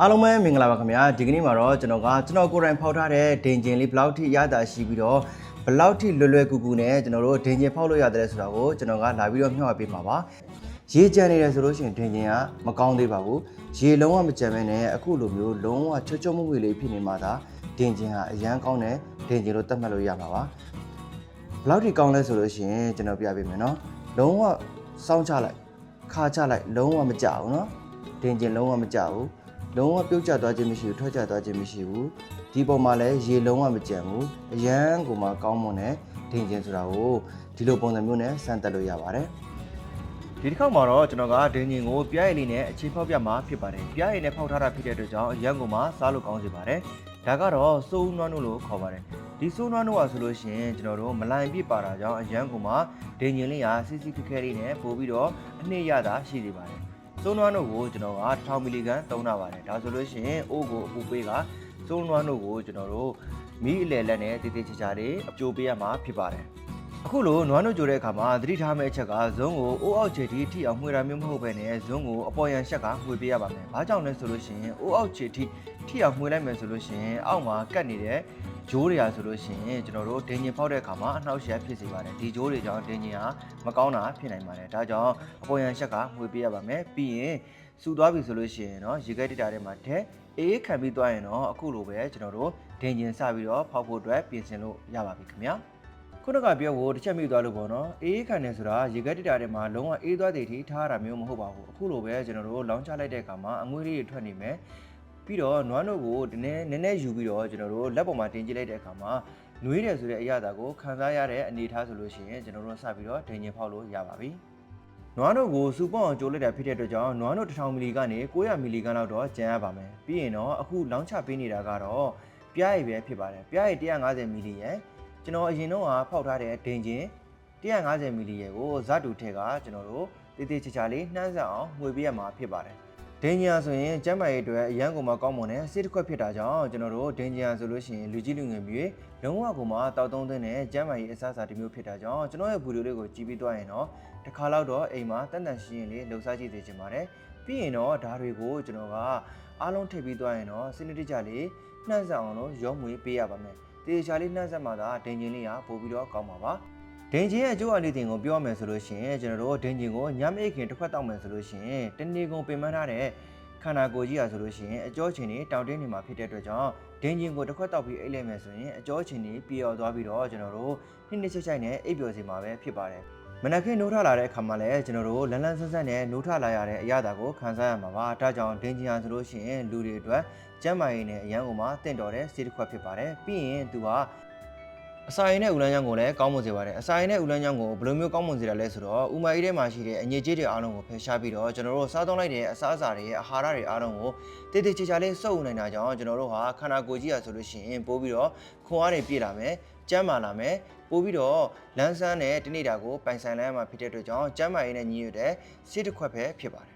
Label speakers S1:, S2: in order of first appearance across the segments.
S1: အားလုံးပဲမင်္ဂလာပါခင်ဗျာဒီကနေ့မှာတော့ကျွန်တော်ကကျွန်တော်ကိုယ်တိုင်ဖောက်ထားတဲ့ဒင်ဂျင်လေးဘယ်လောက်ထိရတာရှိပြီးတော့ဘယ်လောက်ထိလွယ်လွယ်ကူကူနဲ့ကျွန်တော်တို့ဒင်ဂျင်ဖောက်လို့ရတယ်ဆိုတာကိုကျွန်တော်ကလာပြီးတော့မျှဝေပေးမှာပါရေကြံနေတယ်ဆိုလို့ရှိရင်ဒင်ဂျင်ကမကောင်းသေးပါဘူးရေလုံးဝမကြံမဲနဲ့အခုလိုမျိုးလုံးဝချွတ်ချွတ်မှုမှုလေးဖြစ်နေမှသာဒင်ဂျင်ကအရန်ကောင်းတဲ့ဒင်ဂျင်လို့သတ်မှတ်လို့ရမှာပါဘယ်လောက်ထိကောင်းလဲဆိုလို့ရှိရင်ကျွန်တော်ပြပေးမယ်နော်လုံးဝစောင်းချလိုက်ခါချလိုက်လုံးဝမကြဘူးနော်တင်ကျင်လုံးဝမကြဘူး လုံးဝပြုတ်ကျသွားခြင်းမရှိဘူးထွက်ကျသွားခြင်းမရှိဘူးဒီပုံမှာလည်းရေလုံးဝမကြံဘူးအရန်ကိုမှကောင်းမွန်တဲ့တင်ကျင်ဆိုတာကိုဒီလိုပုံစံမျိုးနဲ့စမ်းသပ်လို့ရပါတယ်ဒီတစ်ခေါက်မှာတော့ကျွန်တော်ကဒင်းဂျင်ကိုပြားရည်လေးနဲ့အခြေဖောက်ပြမှာဖြစ်ပါတယ်ပြားရည်နဲ့ဖောက်ထားတာဖြစ်တဲ့အတွက်ကြောင့်အရန်ကိုမှစားလို့ကောင်းစေပါတယ်ဒါကတော့စိုးဦးနွားနို့လို့ခေါ်ပါတယ်ဒီစိုးနွားနို့ကဆိုလို့ရှိရင်ကျွန်တော်တို့မလိုင်ပြစ်ပါတာကြောင့်အရန်ကိုမှဒင်းဂျင်လေးကစီစီခက်ခဲလေးနဲ့ပို့ပြီးတော့အနှစ်ရတာရှိနေပါတယ် စိုးနွားနို့ကိုကျွန်တော်က1000မီလီဂရမ်သုံးတာပါတယ်ဒါဆိုလို့ရှိရင်အိုးကိုအပူပေးကစိုးနွားနို့ကိုကျွန်တော်တို့မီးအလယ်လက်နဲ့တေးသေးချာချာလေးအကျိုးပေးရမှာဖြစ်ပါတယ်အခုလိုနွားနို့ကြိုတဲ့အခါမှာသတိထားမယ့်အချက်ကဇွန်းကိုအိုးအောက်ခြေထိထိအောင်မှွေတာမျိုးမဟုတ်ဘဲနဲ့ဇွန်းကိုအပေါ်ယံရှက်ကမှွေပေးရပါမယ်။ဘာကြောင့်လဲဆိုလို့ရှိရင်အိုးအောက်ခြေထိထိအောင်မှွေလိုက်မယ်ဆိုလို့ရှိရင်အောက်မှာကတ်နေတဲ့ ဂျိုးတွေဟာဆိုလို့ရှိရင်ကျွန်တော်တို့ဒင်ဂျင်ဖောက်တဲ့အခါမှာအနှောက်အယှက်ဖြစ်စေပါတယ်။ဒီဂျိုးတွေကြောင့်ဒင်ဂျင်ဟာမကောင်းတာဖြစ်နိုင်ပါတယ်။ဒါကြောင့်အပေါ်ယံရှက်ကမှွေပေးရပါမယ်။ပြီးရင်စူသွားပြီဆိုလို့ရှိရင်တော့ရေခဲတစ်တာထဲမှာထက်အေးခံပြီးသွားရင်တော့အခုလိုပဲကျွန်တော်တို့ဒင်ဂျင်စပြီးတော့ဖောက်ဖို့အတွက်ပြင်ဆင်လို့ရပါပြီခင်ဗျာ။ခုနကပြောဖို့တစ်ချက်မိသွားလို့ပေါ့နော်အေးခံနေဆိုတာရေခဲတစ်တာထဲမှာလုံးဝအေးသွားတဲ့ထိထားရတာမျိုးမဟုတ်ပါဘူးအခုလိုပဲကျွန်တော်တို့လောင်းချလိုက်တဲ့အခါမှာအငွေးလေးတွေထွက်နေမယ် ပြီးတော့နွားနို့ကိုဒီနေ့နည်းနည်းယူပြီးတော့ကျွန်တော်တို့လက်ပေါ်မှာတင်ကြည့်လိုက်တဲ့အခါမှာနှွေးတယ်ဆိုတဲ့အရာတာကိုခံစားရတဲ့အနေအထားဆိုလို့ရှိရင်ကျွန်တော်တို့စပြီးတော့ဒိန်ကျင်ဖောက်လို့ရပါပြီနွားနို့ကိုစူပေါအောင်ကြိုးလိုက်တာဖြစ်တဲ့အတွက်ကြောင့်နွားနို့1000မီလီကနေ900မီလီဂရမ်လောက်တော့ကျန်ရပါမယ်ပြီးရင်တော့အခုလောင်းချပေးနေတာကတော့ပြားရည်ပဲဖြစ်ပါတယ်ပြားရည်150မီလီရဲ့ကျွန်တော်အရင်တော့ဖောက်ထားတဲ့ဒိန်ကျင်150မီလီရဲ့ကိုဇတ်တူထက်ကကျွန်တော်တို့တေးသေးချာချာလေးနှမ်းဆက်အောင်မှွေပေးရမှာဖြစ်ပါတယ် ဒင်ဂျင်ဆိုရင်ကျမ်းမာရေးအတွက်အရန်ကုန်မှာကောင်းမွန်တဲ့ဆေးတစ်ခွက်ဖြစ်တာကြောင့်ကျွန်တော်တို့ဒင်ဂျင်ဆိုလို့ရှိရင်လူကြီးလူငယ်မျိုးလုံးဝကိုမှတောက်သုံးသွင်းတဲ့ကျမ်းမာရေးအစားအစာတစ်မျိုးဖြစ်တာကြောင့်ကျွန်တော်ရဲ့ဗီဒီယိုလေးကိုကြည့်ပြီးသွားရင်တော့တစ်ခါလောက်တော့အိမ်မှာတန်တန်ရှင်းရင်လေးလှုပ်ရှားကြည့်စေချင်ပါတယ်ပြီးရင်တော့ဓာတ်တွေကိုကျွန်တော်ကအားလုံးထိပ်ပြီးသွားရင်တော့စနစ်တကျလေးနှမ်းဆက်အောင်လို့ရောမွေပေးရပါမယ်တေချာလေးနှက်ဆက်မှသာဒင်ဂျင်လေးကပို့ပြီးတော့ကောင်းပါပါ ဒင်ဂျင်ရဲ့အကျိုးအလေးတင်ကိုပြောမယ်ဆိုလို့ရှိရင်ကျွန်တော်တို့ဒင်ဂျင်ကိုညမအိတ်ခင်တစ်ခွက်တောက်မယ်ဆိုလို့ရှိရင်တနေ့ကုန်ပင်ပန်းထားတဲ့ခန္ဓာကိုယ်ကြီးอ่ะဆိုလို့ရှိရင်အကျောချင်းတွေတောင်တင်းနေမှာဖြစ်တဲ့အတွက်ကြောင့်ဒင်ဂျင်ကိုတစ်ခွက်တောက်ပြီးအိတ်လိုက်မယ်ဆိုရင်အကျောချင်းတွေပြေော်သွားပြီးတော့ကျွန်တော်တို့နှစ်နှစ်ချိုက်ချိုက်နဲ့အိပ်ပျော်စီမှာပဲဖြစ်ပါတယ်မနက်ခင်းနိုးထလာတဲ့အခါမှာလည်းကျွန်တော်တို့လန်းလန်းဆန်းဆန်းနဲ့နိုးထလာရတဲ့အရာတာကိုခံစားရမှာပါဒါကြောင့်ဒင်ဂျင်ဟာဆိုလို့ရှိရင်လူတွေအတွက်ကျန်းမာရေးနဲ့အရန်ကိုမှတင့်တော်တဲ့ဆေးတစ်ခွက်ဖြစ်ပါတယ်ပြီးရင်သူက အစာရင်နဲ့ဥလန်းချောင်းကိုလည်းကောင်းမွန်စေပါတယ်အစာရင်နဲ့ဥလန်းချောင်းကိုဘယ်လိုမျိုးကောင်းမွန်စေတာလဲဆိုတော့ဥမာအေးထဲမှာရှိတဲ့အငြိကြေးတွေအားလုံးကိုဖယ်ရှားပြီးတော့ကျွန်တော်တို့စားသုံးလိုက်တဲ့အစားအစာတွေအာဟာရတွေအားလုံးကိုတည်တည်ချာချာလေးစုပ်ယူနိုင်တာကြောင့်ကျွန်တော်တို့ဟာခန္ဓာကိုယ်ကြီးရဆိုလို့ရှိရင်ပို့ပြီးတော့ခွန်အားတွေပြည့်လာမယ်ကျန်းမာလာမယ်ပို့ပြီးတော့လန်းဆန်းတဲ့တနေ့တာကိုပိုင်ဆိုင်လိုက်ရမှာဖြစ်တဲ့အတွက်ကြောင့်ကျန်းမာရေးနဲ့ညီညွတ်တဲ့ဆေးတစ်ခွက်ပဲဖြစ်ပါတယ်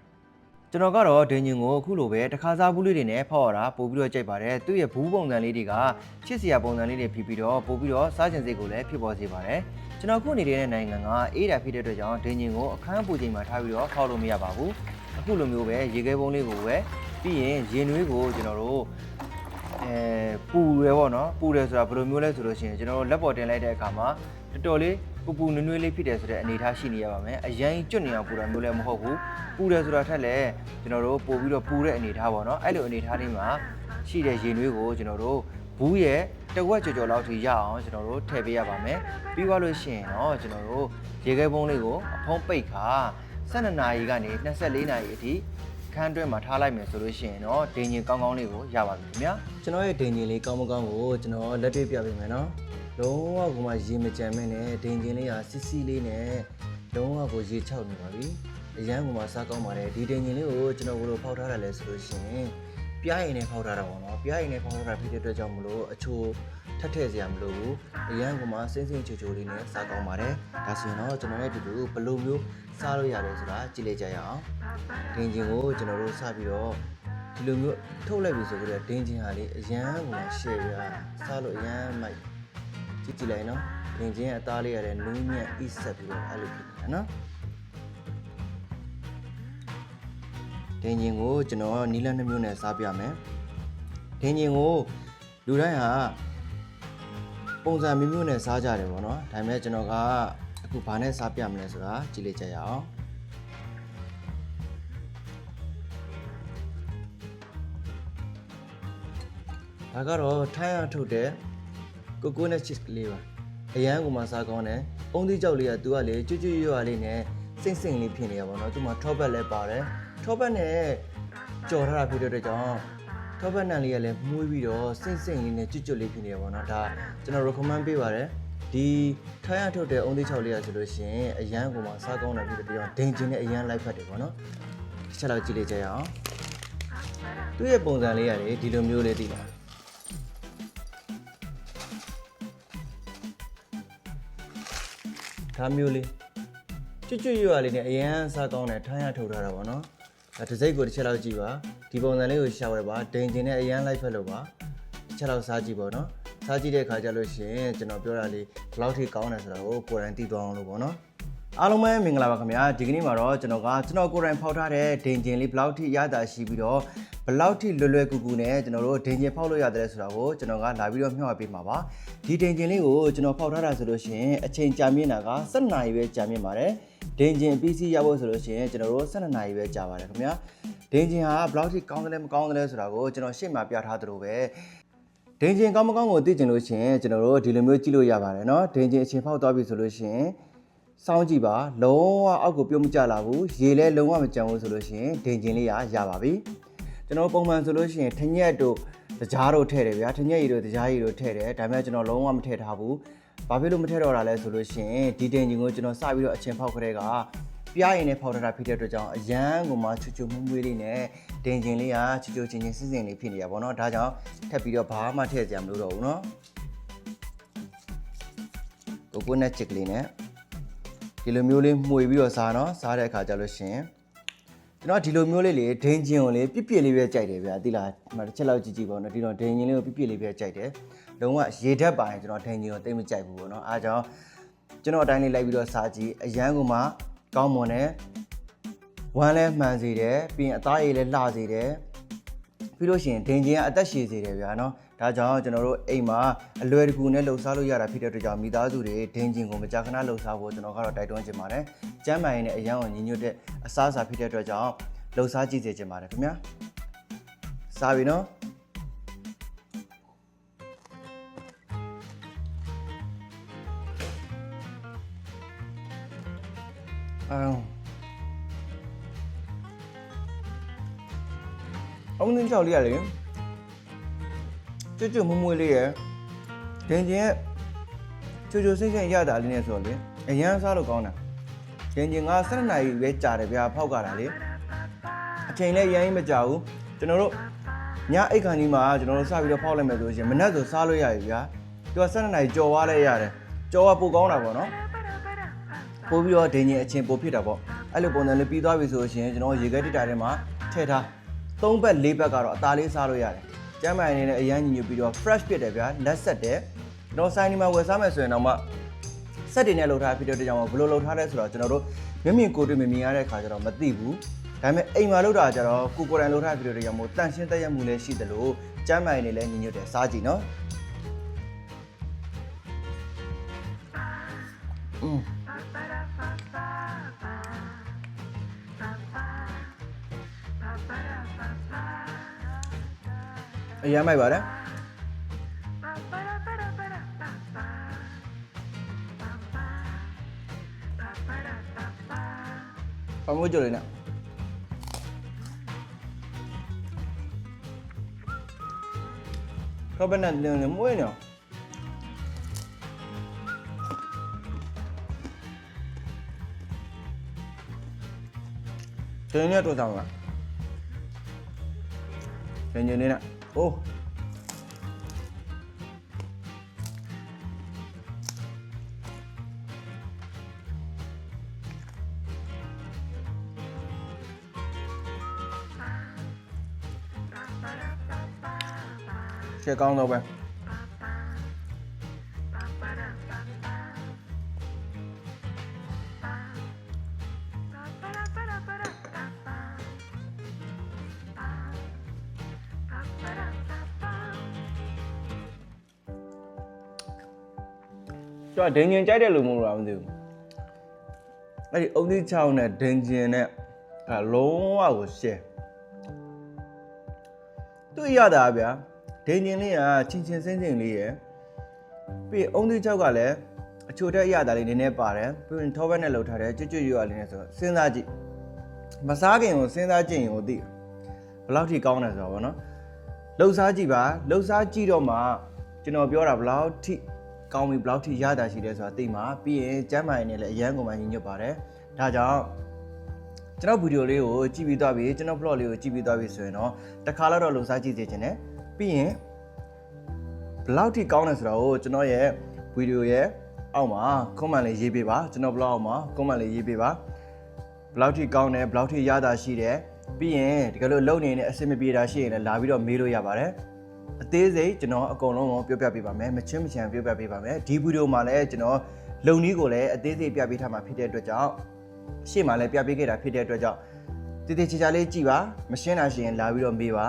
S1: ကျွန်တော်ကတော့ဒင်ဂျင်ကိုအခုလိုပဲတခါစားဘူးလေးတွေနဲ့ဖောက်ရတာပို့ပြီးတော့ကြိုက်ပါတယ်သူ့ရဲ့ဘူးပုံစံလေးတွေကချစ်စရာပုံစံလေးတွေဖြစ်ပြီးတော့ပို့ပြီးတော့စားကျင်စိတ်ကိုလည်းဖြစ်ပေါ်စေပါတယ်ကျွန်တော်ခုနေတဲ့နိုင်ငံကအေးတာဖြစ်တဲ့အတွက်ကြောင့်ဒင်ဂျင်ကိုအခန်းပူချိန်မှာထားပြီးတော့ဖောက်လို့မရပါဘူးအခုလိုမျိုးပဲရေခဲပုံးလေးကိုပဲပြီးရင်ရေနွေးကိုကျွန်တော်တို့အဲပူရဲပေါ့နော်ပူတယ်ဆိုတာဘယ်လိုမျိုးလဲဆိုလို့ရှိရင်ကျွန်တော်တို့လက်ပေါ်တင်လိုက်တဲ့အခါမှာတော်တော်လေး ပူပူနွေ့နွေ့လေးဖြစ်တယ်ဆိုတဲ့အနေအထားရှိနေရပါမယ်အရင်ကျွတ်နေအောင်ပူတာမျိုးလည်းမဟုတ်ဘူးပူတယ်ဆိုတာထက်လည်းကျွန်တော်တို့ပို့ပြီးတော့ပူတဲ့အနေအထားပေါ့နော်အဲ့လိုအနေအထားလေးမှာရှိတဲ့ရေနွေးကိုကျွန်တော်တို့ဘူးရဲ့တစ်ဝက်ကြော်ကြော်လောက်ထိရအောင်ကျွန်တော်တို့ထည့်ပေးရပါမယ်ပြီးသွားလို့ရှိရင်တော့ကျွန်တော်တို့ရေခဲပုံးလေးကိုအဖုံးပိတ်ခါ12နာရီကနေ24နာရီအထိခန်းတွင်းမှာထားလိုက်မယ်ဆိုလို့ရှိရင်တော့ဒင်ဂျင်ကောင်းကောင်းလေးကိုရပါပြီခင်ဗျာကျွန်တော်ရဲ့ဒင်ဂျင်လေးကောင်းမကောင်းကိုကျွန်တော်လက်တွေ့ပြပေးမယ်နော် လုံးဝကိုမှရေမကြမ်းမနဲ့ဒင်ဂျင်လေးဟာစစ်စစ်လေးနဲ့လုံးဝကိုရေချောက်နေပါပြီအရန်ကမှစားကောင်းပါတယ်ဒီတင်ញင်လေးကိုကျွန်တော်ဘယ်လိုဖောက်ထားတာလဲဆိုလို့ရှိရင်ပြားရင်နဲ့ဖောက်ထားတာပေါ့နော်ပြားရင်နဲ့ဖောက်ထားတာဖြစ်တဲ့အတွက်ကြောင့်မလို့အချိုထက်ထည့်စရာမလိုဘူးအရန်ကမှစင်းစင်းချိုချိုလေးနဲ့စားကောင်းပါတယ်ဒါဆိုရင်တော့ကျွန်တော်ရဲ့ဒီလိုဘယ်လိုမျိုးစားလို့ရတယ်ဆိုတာကြည့်လိုက်ကြရအောင်တင်ញင်ကိုကျွန်တော်တို့စပြီးတော့ဒီလိုမျိုးထုတ်လိုက်ပြီဆိုတော့ဒင်းချင်းဟာလေအရန်ကမှရှယ်ပြစားလို့အရန်မိုက် ကြည့်ကြည့်လိုက်နော်ဒင်းချင်းရဲ့အသားလေးရတယ်နူးညံ့အစ်ဆက်ပြီးတော့အဲ့လိုဖြစ်နေတာနော်ဒင်ဂျင်ကိုကျွန်တော်နီလန်းနှမျိုးနဲ့စားပြမယ်ဒင်ဂျင်ကိုလူတိုင်းဟာပုံစံမျိုးမျိုးနဲ့စားကြတယ်ပေါ့နော်ဒါပေမဲ့ကျွန်တော်ကအခုဘာနဲ့စားပြမလဲဆိုတာကြည့်လိုက်ကြရအောင်ဒါကတော့ထိုင်းရထုတ်တဲ့ ကိုကိုနဲ့ချစ်ကလေးပါအရန်ကိုမှစားကောင်းတယ်အုံးသီးကြောက်လေးကသူကလေကျွတ်ကျွတ်ရွရွလေးနဲ့စိမ့်စိမ့်လေးဖြစ်နေရပါတော့သူမှထောပတ်လည်းပါတယ်ထောပတ်နဲ့ကြော်ထားတာဖြစ်တဲ့အတွက်ကြောင့်ထောပတ်နံလေးကလည်းမှုေးပြီးတော့စိမ့်စိမ့်လေးနဲ့ကျွတ်ကျွတ်လေးဖြစ်နေရပါတော့ဒါကျွန်တော် recommend ပေးပါတယ်ဒီထိုင်းရထုတ်တဲ့အုံးသီးချောက်လေးကဆိုလို့ရှိရင်အရန်ကိုမှစားကောင်းတယ်ဖြစ်တဲ့အတွက်ကြောင့်ဒိန်ဂျင်နဲ့အရန်လိုက်ဖတ်တယ်ပေါ့နော်တစ်ချက်လောက်ကြည့်လိုက်ကြရအောင်သူ့ရဲ့ပုံစံလေးရတယ်ဒီလိုမျိုးလေးတည်လား ဒါမျိုးလေးကျွတ်ကျွတ်ရွရွလေးနဲ့အရန်စားကောင်းတယ်ထိုင်းရထုတ်ထားတာပေါ့နော်ဒါတစ်စိတ်ကိုတစ်ချက်လောက်ကြည့်ပါဒီပုံစံလေးကိုရှာဝယ်ပါဒိန်ကျင်နဲ့အရန်လိုက်ဖက်လို့ပါတစ်ချက်လောက်စားကြည့်ပါနော်စားကြည့်တဲ့ခါကျလို့ရှိရင်ကျွန်တော်ပြောတာလေးဘယ်လောက်ထိကောင်းတယ်ဆိုတာကိုကိုယ်တိုင်သိသွားအောင်လို့ပေါ့နော် အားလုံးပဲမင်္ဂလာပါခင်ဗျာဒီကနေ့မှာတော့ကျွန်တော်ကကျွန်တော်ကိုယ်တိုင်ဖောက်ထားတဲ့ဒိန်ကျင်လေးဘယ်လောက်ထိရတာရှိပြီးတော့ဘယ်လောက်ထိလွယ်လွယ်ကူကူနဲ့ကျွန်တော်တို့ဒိန်ကျင်ဖောက်လို့ရတယ်ဆိုတာကိုကျွန်တော်ကလာပြီးတော့မျှဝေပေးမှာပါဒီဒိန်ကျင်လေးကိုကျွန်တော်ဖောက်ထားတာဆိုလို့ရှိရင်အချိန်ကြာမြင့်တာက7နာရီပဲကြာမြင့်ပါတယ်ဒိန်ကျင် PC ရဖို့ဆိုလို့ရှိရင်ကျွန်တော်တို့12နာရီပဲကြာပါတယ်ခင်ဗျာဒိန်ကျင်ဟာဘယ်လောက်ထိကောင်းတယ်လဲမကောင်းတယ်လဲဆိုတာကိုကျွန်တော်ရှေ့မှာပြထားသလိုပဲဒိန်ကျင်ကောင်းမကောင်းကိုသိကျင်လို့ရှိရင်ကျွန်တော်တို့ဒီလိုမျိုးကြည့်လို့ရပါတယ်เนาะဒိန်ကျင်အချိန်ဖောက်သွားပြီဆိုလို့ရှိရင် စောင်းကြည့်ပါလုံးဝအောက်ကိုပြုံးမကြလာဘူးရေလဲလုံးဝမကြံဘူးဆိုလို့ရှိရင်ဒင်ဂျင်လေးရရပါပြီကျွန်တော်ပုံမှန်ဆိုလို့ရှိရင်ထညက်တို့တကြားတို့ထည့်တယ်ဗျာထညက်ရည်တို့တကြားရည်တို့ထည့်တယ်ဒါပေမဲ့ကျွန်တော်လုံးဝမထည့်ထားဘူးဘာဖြစ်လို့မထည့်တော့တာလဲဆိုလို့ရှိရင်ဒီဒင်ဂျင်ကိုကျွန်တော်စပြီးတော့အချင်းဖောက်ခရဲကပြားရင်နဲ့ဖောက်ထားတာဖြစ်တဲ့အတွက်ကြောင့်အရန်ကိုမှချွချွမွေးမွေးလေးနဲ့ဒင်ဂျင်လေးကချွချွချင်းချင်းစင်စင်လေးဖြစ်နေရပါတော့ဒါကြောင့်ထပ်ပြီးတော့ဘာမှထည့်ကြမလို့တော့ဘူးเนาะကိုကိုနဲ့ချစ်ကလေးနဲ့ ဒီလိုမျိုးလေးမှွေပြီးတော့စားနော်စားတဲ့အခါကျလို့ရှင်ကျွန်တော်ဒီလိုမျိုးလေးလေဒင်းချင်းကိုလေပြစ်ပြစ်လေးပဲကြိုက်တယ်ဗျာသိလားဒီမှာတစ်ချက်လောက်ကြည့်ကြည့်ပေါ့နော်ဒီတော့ဒင်းချင်းလေးကိုပြစ်ပြစ်လေးပဲကြိုက်တယ်လုံးဝရေဓာတ်ပါရင်ကျွန်တော်ဒင်းချင်းကိုတိတ်မကြိုက်ဘူးပေါ့နော်အားကြောင့်ကျွန်တော်အတိုင်းလေးလိုက်ပြီးတော့စားကြည့်အရန်ကမှကောင်းမွန်တယ်ဝမ်းလဲမှန်စေတယ်ပြီးရင်အသားရည်လဲလှစေတယ်ပြီးလို့ရှိရင်ဒင်းချင်းကအသက်ရှည်စေတယ်ဗျာနော် ဒါကြောင့်ကျွန်တော်တို့အိမ်မှာအလွယ်တကူနဲ့လှုပ်ရှားလို့ရတာဖြစ်တဲ့အတွက်ကြောင့်မိသားစုတွေဒင်းချင်းကိုမကြာခဏလှုပ်ရှားဖို့ကျွန်တော်ကတော့တိုက်တွန်းချင်ပါတယ်။ကျမ်းမာရေးနဲ့အရန်ကိုညီညွတ်တဲ့အစားအစာဖြစ်တဲ့အတွက်ကြောင့်လှုပ်ရှားကြည့်စေချင်ပါတယ်ခင်ဗျာ။စားပြီနော်။အောင်အောင်င်းကြောက်လေးရလေ ကျွတ်ကျွတ်မွမွေးလေးရဒင်ကျင်ရဲ့ချူချူစိတ်စိတ်ရတာလေးနဲ့ဆိုတော့လေအရန်စားလို့ကောင်းတာဒင်ကျင်က7နာရီပဲကြာတယ်ဗျာဖောက်ကြတာလေအချိန်လည်းရမ်းမကြာဘူးကျွန်တော်တို့ညအိတ်ခါကြီးမှာကျွန်တော်တို့စပြီးတော့ဖောက်လိုက်မယ်ဆိုရင်မနက်ဆိုစားလို့ရပြီဗျာသူက7နာရီကြော်သွားလဲရတယ်ကြော်ကပိုကောင်းတာပေါ့နော်ပို့ပြီးတော့ဒင်ကျင်အချင်းပိုဖြစ်တာပေါ့အဲ့လိုပုံစံလေးပြီးသွားပြီဆိုရင်ကျွန်တော်ရေခဲတစ်တာထဲမှာထည့်ထား၃ဘက်၄ဘက်ကတော့အသားလေးစားလို့ရတယ် ကျမ်းမာရေးနဲ့အရန်ညီညွတ်ပြီးတော့ fresh ဖြစ်တယ်ဗျာလက်ဆက်တယ်ကျွန်တော်ဆိုင်ဒီမှာဝယ်စားမယ်ဆိုရင်တော့မှဆက်တွေနဲ့လှုပ်ထားဖြစ်တဲ့အတွက်ကြောင့်ဘယ်လိုလှုပ်ထားလဲဆိုတော့ကျွန်တော်တို့မျက်မြင်ကိုယ်တွေ့မမြင်ရတဲ့ခါကျတော့မသိဘူးဒါပေမဲ့အိမ်မှာလှုပ်တာကျတော့ကိုကိုယ်တိုင်လှုပ်ထားဖြစ်တဲ့အတွက်ကြောင့်မို့တန့်ရှင်းသက်ရမှုလည်းရှိတယ်လို့ကျမ်းမာရေးနဲ့လည်းညီညွတ်တယ်စားကြည့်နော်อื มအရမ်းမိုက်ပါတယ်ပမိုးကြလေးနဲ့ခဘနဲ့ လည်းမွေးနော်ချ င်းနဲ့တော့တောင်းလားချင်းချင်းနဲ့အိုးရှေ့ကောင်းတော့ပဲသူကဒင်ဂျင်ကြိုက်တယ်လို့မဟုတ်လားမသိဘူးအဲ့ဒီအုံသီးချောင်းနဲ့ဒင်ဂျင်နဲ့အဲလုံးဝကိုရှယ်သူရတာဗျာဒင်ဂျင်လေးကချင်းချင်းစင်းစင်းလေးရယ်ပြီးအုံသီးချောက်ကလည်းအချိုတက်ရတာလေးနည်းနည်းပါတယ်ပြီးရင်ထောဘက်နဲ့လှုပ်ထားတယ်ကျွတ်ကျွတ်ရွရွလေးနဲ့ဆိုတော့စဉ်းစားကြည့်မစားခင်ကိုစဉ်းစားကြည့်ရင်ကိုသိတယ်ဘယ်လောက်ထိကောင်းတယ်ဆိုတော့ဗောနော်လှုပ်စားကြည့်ပါလှုပ်စားကြည့်တော့မှကျွန်တော်ပြောတာဘယ်လောက်ထိ ကောင်းပြီဘယ်လောက်ထိရတာရှိလဲဆိုတာသိမှာပြီးရင်ကျမ်းမာရေးနဲ့လည်းအရန်ကုန်မှညညွတ်ပါတယ်ဒါကြောင့်ကျွန်တော်ဗီဒီယိုလေးကိုကြည့်ပြီးသွားပြီကျွန်တော် blog လေးကိုကြည့်ပြီးသွားပြီဆိုရင်တော့တစ်ခါတော့လုံစားကြည့်စေချင်တယ်ပြီးရင်ဘယ်လောက်ထိကောင်းတယ်ဆိုတာကိုကျွန်တော်ရဲ့ဗီဒီယိုရဲ့အောက်မှာ comment လေးရေးပေးပါကျွန်တော် blog အောက်မှာ comment လေးရေးပေးပါဘယ်လောက်ထိကောင်းတယ်ဘယ်လောက်ထိရတာရှိတယ်ပြီးရင်တကယ်လို့လုံနေတဲ့အဆင်မပြေတာရှိရင်လည်းလာပြီးတော့မေးလို့ရပါတယ် အသေးစိတ်ကျွန်တော်အကုန်လုံးကိုပြောပြပေးပါမယ်မချင်းမချန်ပြောပြပေးပါမယ်ဒီဗီဒီယိုမှာလည်းကျွန်တော်လုံနည်းကိုလည်းအသေးစိတ်ပြပေးထားမှာဖြစ်တဲ့အတွက်ကြောင့်ရှေ့မှာလည်းပြပေးခဲ့တာဖြစ်တဲ့အတွက်ကြောင့်တည်တည်ချာချာလေးကြည်ပါမရှင်းတာရှိရင်လာပြီးတော့မေးပါ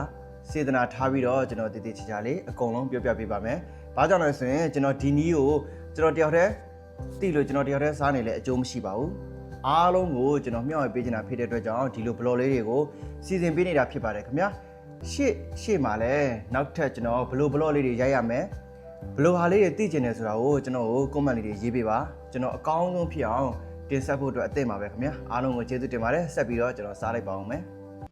S1: စေတနာထားပြီးတော့ကျွန်တော်တည်တည်ချာချာလေးအကုန်လုံးပြောပြပေးပါမယ်ဘာကြောင့်လဲဆိုရင်ကျွန်တော်ဒီနည်းကိုကျွန်တော်တယောက်တည်းတိလို့ကျွန်တော်တယောက်တည်းစားနေလဲအကျိုးမရှိပါဘူးအားလုံးကိုကျွန်တော်မျှဝေပေးချင်တာဖြစ်တဲ့အတွက်ကြောင့်ဒီလို blog လေးတွေကိုစီစဉ်ပေးနေတာဖြစ်ပါတယ်ခင်ဗျာ ရှေ့ရှေ့မှာလည်းနောက်ထပ်ကျွန်တော်ဘလိုဘလော့လေးတွေရိုက်ရမယ်ဘလိုဟာလေးတွေသိကျင်တယ်ဆိုတာကိုကျွန်တော်ကို comment လေးတွေရေးပေးပါကျွန်တော်အကောင်းဆုံးဖြစ်အောင်တင်ဆက်ဖို့အတွက်အသင့်ပါပဲခင်ဗျာအားလုံးကိုကျေးဇူးတင်ပါတယ်ဆက်ပြီးတော့ကျွန်တော်စားလိုက်ပါအောင်မယ်